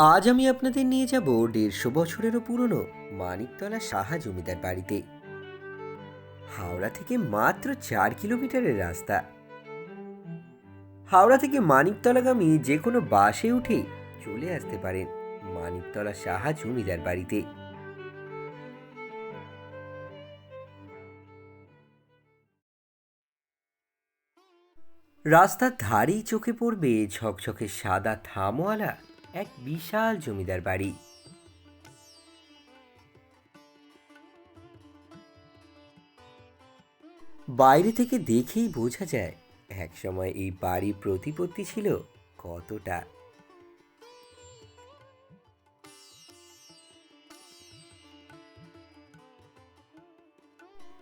আজ আমি আপনাদের নিয়ে যাব দেড়শো বছরেরও পুরনো মানিকতলা সাহা জমিদার বাড়িতে। হাওড়া থেকে মাত্র চার কিলোমিটারের রাস্তা। হাওড়া থেকে মানিকতলাগামী যে কোনো বাসে উঠে চলে আসতে পারেন মানিকতলা সাহা জমিদার বাড়িতে। রাস্তার ধারেই চোখে পড়বে ঝকঝকে সাদা থামওয়ালা এক বিশাল জমিদার বাড়ি। বাইরে থেকে দেখেই বোঝা যায় একসময় এই বাড়ির প্রতিপত্তি ছিল কতটা।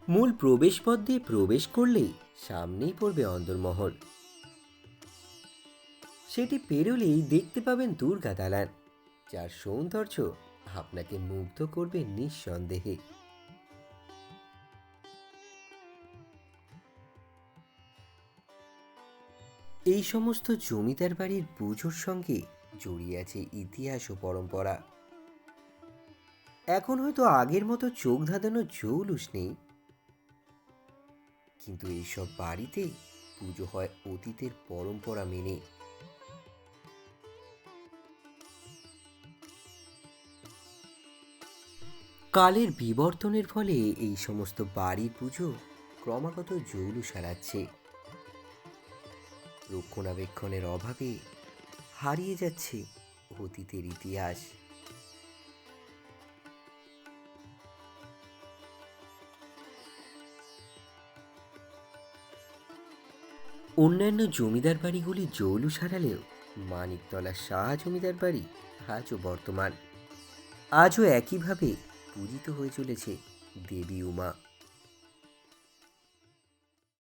মূল প্রবেশপথ দিয়ে প্রবেশ করলেই সামনেই পড়বে অন্দরমহল। সেটি পেরোলেই দেখতে পাবেন দুর্গা দালান, যার সৌন্দর্য আপনাকে মুগ্ধ করবে নিঃসন্দেহে। এই সমস্ত জমিদার বাড়ির পুজোর সঙ্গে জড়িয়ে আছে ইতিহাস ও পরম্পরা। এখন হয়তো আগের মতো চোখ ধাঁধানো জৌলুস নেই। কিন্তু এইসব বাড়িতে পুজো হয় অতীতের পরম্পরা মেনে। কালের বিবর্তনের ফলে এই সমস্ত বাড়ি পুজো ক্রমাগত জৌলুস হারাচ্ছে রক্ষণাবেক্ষণের অভাবে হারিয়ে যাচ্ছে অতীতের ইতিহাস। অন্যান্য জমিদার বাড়িগুলি জৌলু সারালেও মানিকতলা শাহ জমিদার বাড়ি আজও বর্তমান। আজও একইভাবে পূজিত হয়ে চলেছে দেবী উমা।